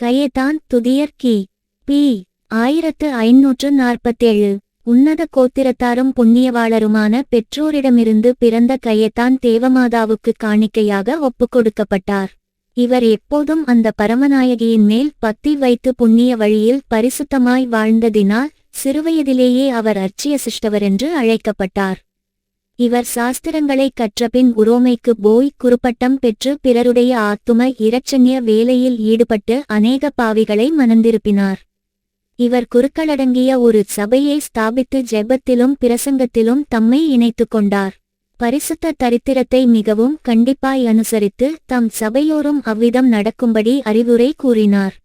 கயேதான் துதியர் கி. B. ஆயிரத்து ஐநூற்று நாற்பத்தேழு. உன்னத கோத்திரத்தாரும் புண்ணியவாளருமான பெற்றோரிடமிருந்து பிறந்த கயேதான் தேவமாதாவுக்கு காணிக்கையாக ஒப்புக்கொடுக்கப்பட்டார் இவர் எப்போதும் அந்த பரமநாயகியின் மேல் பத்தி வைத்து புண்ணிய வழியில் பரிசுத்தமாய் வாழ்ந்ததினால் சிறுவயதிலேயே அவர் அர்ச்சிய சிஷ்டவர் என்று அழைக்கப்பட்டார். இவர் சாஸ்திரங்களை கற்றபின் உரோமைக்கு போய் குறுப்பட்டம் பெற்று பிறருடைய ஆத்தும இரட்சண்ய வேலையில் ஈடுபட்டு அநேக பாவிகளை மணந்திருப்பினார். இவர் குருக்களடங்கிய ஒரு சபையை ஸ்தாபித்து ஜெபத்திலும் பிரசங்கத்திலும் தம்மை இணைத்துக் கொண்டார். பரிசுத்த தரித்திரத்தை மிகவும் கண்டிப்பாய் அனுசரித்து தம் சபையோரும் அவ்விதம் நடக்கும்படி அறிவுரை கூறினார்.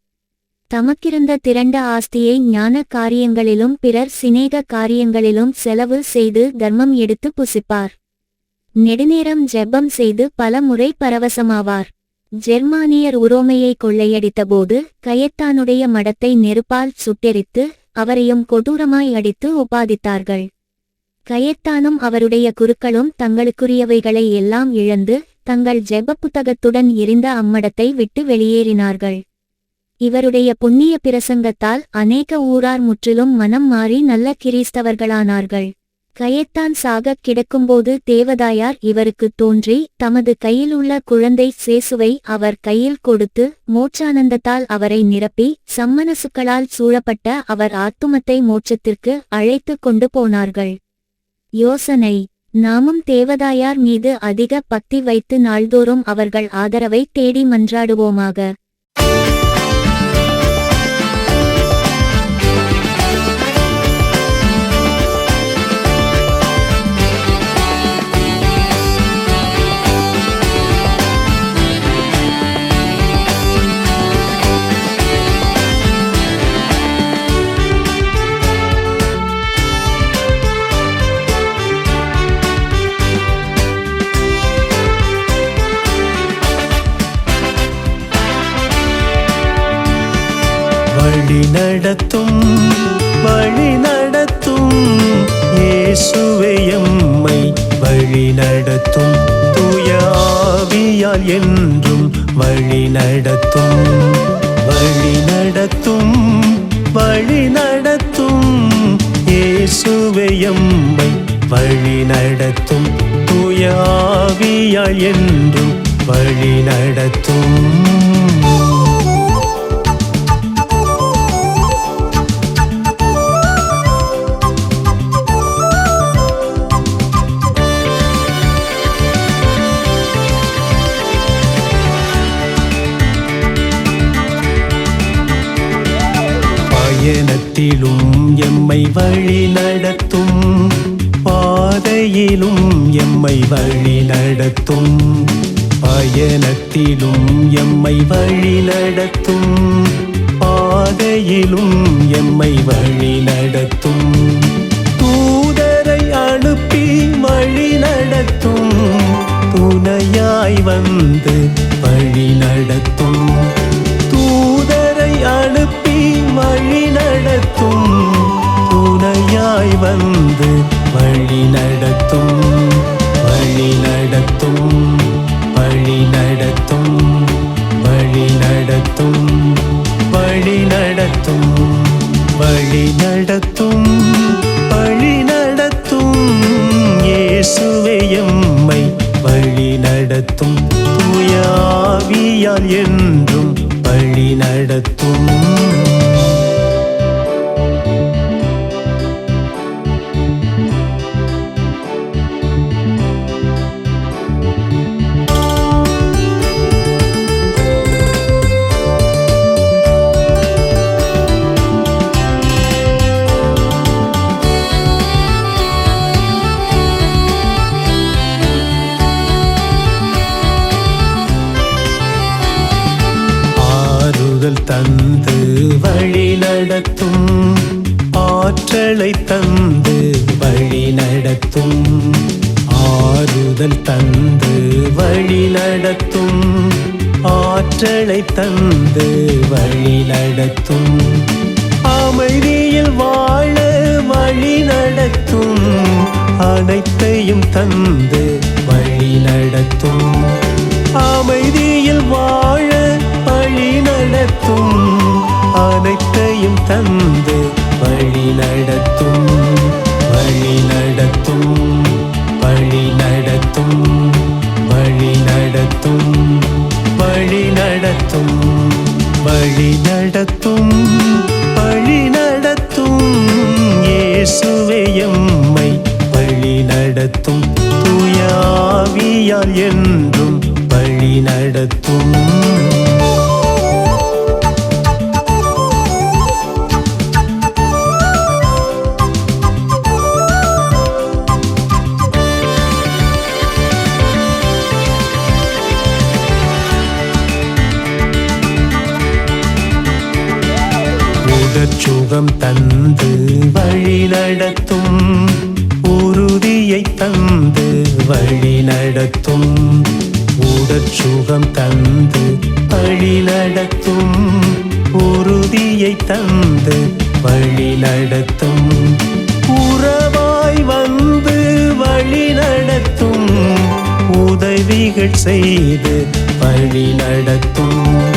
தமக்கிருந்த திரண்ட ஆஸ்தியை ஞான காரியங்களிலும் பிறர் சிநேக காரியங்களிலும் செலவு செய்து தர்மம் எடுத்து புசிப்பார். நெடுநேரம் ஜெபம் செய்து பல முறை பரவசமாவார். ஜெர்மானியர் உரோமையை கொள்ளையடித்தபோது கயத்தானுடைய மடத்தை நெருப்பால் சுட்டெரித்து அவரையும் கொடூரமாய் அடித்து உபாதித்தார்கள். கயத்தானும் அவருடைய குருக்களும் தங்களுக்குரியவைகளை எல்லாம் இழந்து தங்கள் ஜெப புத்தகத்துடன் எரிந்த அம்மடத்தை விட்டு வெளியேறினார்கள். இவருடைய புண்ணிய பிரசங்கத்தால் அநேக ஊரார் முற்றிலும் மனம் மாறி நல்ல கிறிஸ்தவர்களானார்கள். கயத்தான் சாகக் கிடக்கும்போது தேவதாயார் இவருக்கு தோன்றி தமது கையிலுள்ள குழந்தை சேசுவை அவர் கையில் கொடுத்து மோட்சானந்தத்தால் அவரை நிரப்பி சம்மனசுக்களால் சூழப்பட்ட அவர் ஆத்துமத்தை மோட்சத்திற்கு அழைத்து கொண்டு போனார்கள். யோசனை நாமும் தேவதாயார் மீது அதிக பக்தி வைத்து நாள்தோறும் அவர்கள் ஆதரவை தேடி மன்றாடுவோமாக. இயேசுவையம்மை வழி நடத்தும். தூயாவியால் என்றும் வழி நடத்தும். வழி நடத்தும் வழி நடத்தும். இயேசுவையம்மை வழி நடத்தும். தூயாவியால் என்றும் வழி நடத்தும். பாதையிலும் எம்மை வழி நடத்தும். பாதையிலும் எம்மை வழி நடத்தும். பயணத்திலும் எம்மை வழி நடத்தும். பாதையிலும் எம்மை வழி நடத்தும். தூதரை அனுப்பி வழி நடத்தும். துணையாய் வந்து வழி நடத்தும். தூதரை அனுப்பி வழி நடத்தும் துணையாய் வந்து வழி நடத்தும் வழி நடத்தும் தந்து வழி நடத்தும் அமைதியில் வாழ வழி நடத்தும். அனைத்தையும் தந்து வழி நடத்தும் அமைதியில் வாழ வழி நடத்தும். அனைத்தையும் தந்து வழி நடத்தும் வழி நடத்தும் வழி நடத்தும் வழி நடத்தும் வழி நடத்தும் வழி நடத்தும் வழி நடத்தும். இயேசுவேயம்மை வழி நடத்தும். தூயாவியால் என்றும் வழி நடத்தும். செல்வம் தந்து வழி நடத்தும் உறுதியை தந்து வழி நடத்தும். உடற்சுகம் தந்து வழி நடத்தும் உறுதியை தந்து வழி நடத்தும். உறவாய் வந்து வழி நடத்தும் உதவிகள் செய்து வழி நடத்தும்.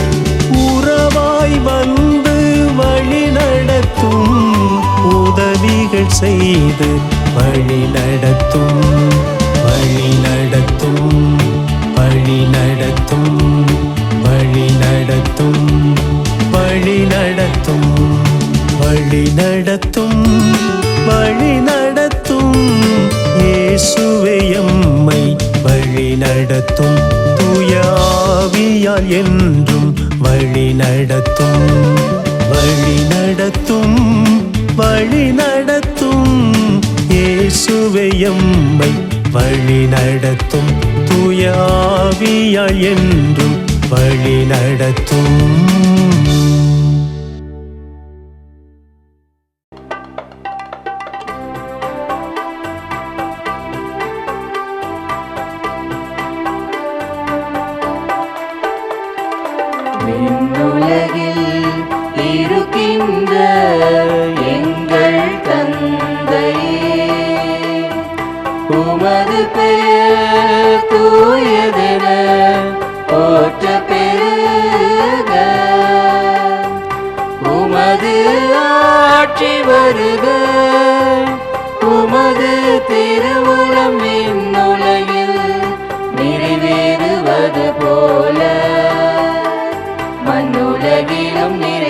நடத்தும் உதவிகள் செய்து வழி நடத்தும் வழி நடத்தும் வழி நடத்தும் வழி நடத்தும் வழி நடத்தும் வழி நடத்தும் வழி நடத்தும். இயேசுவையம்மை வழி நடத்தும் துயாவியால் என்றும் வழி நடத்தும். வழி நடத்தும் வழி நடத்தும். இயேசுவே வழி நடத்தும். தூயாவியால் என்றும் வழி நடத்தும். இருக்கின்ற எங்கள் தந்தையே உமது பெயர் தூயதென போற்ற பெருக. உமது ஆட்சி வருக. உமது திருவுளம் விண்ணுலகில் நிறைவேறுவது போல. மண்ணுலகிலும் நிறை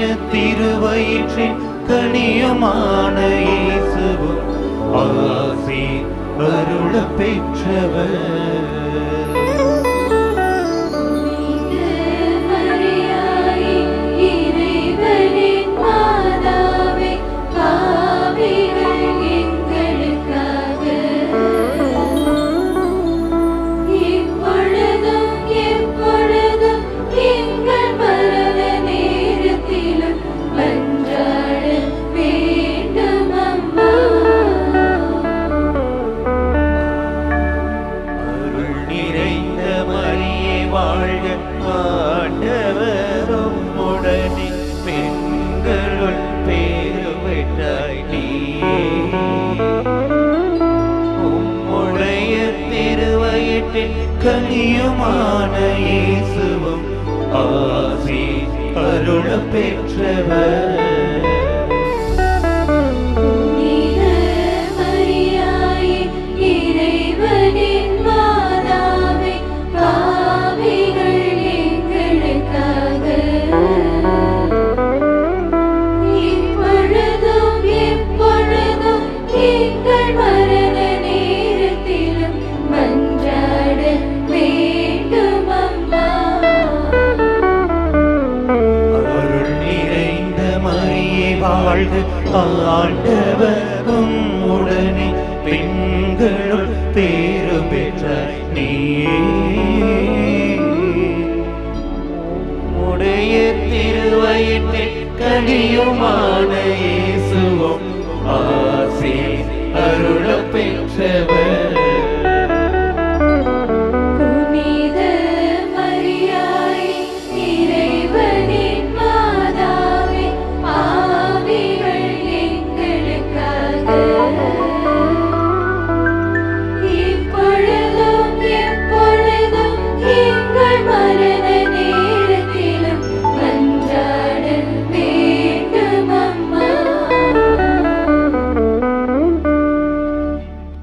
உம்முடைய திருவயிற்றின் கனியமான இயேசுவும் ஆசி அருள பெற்றவர். never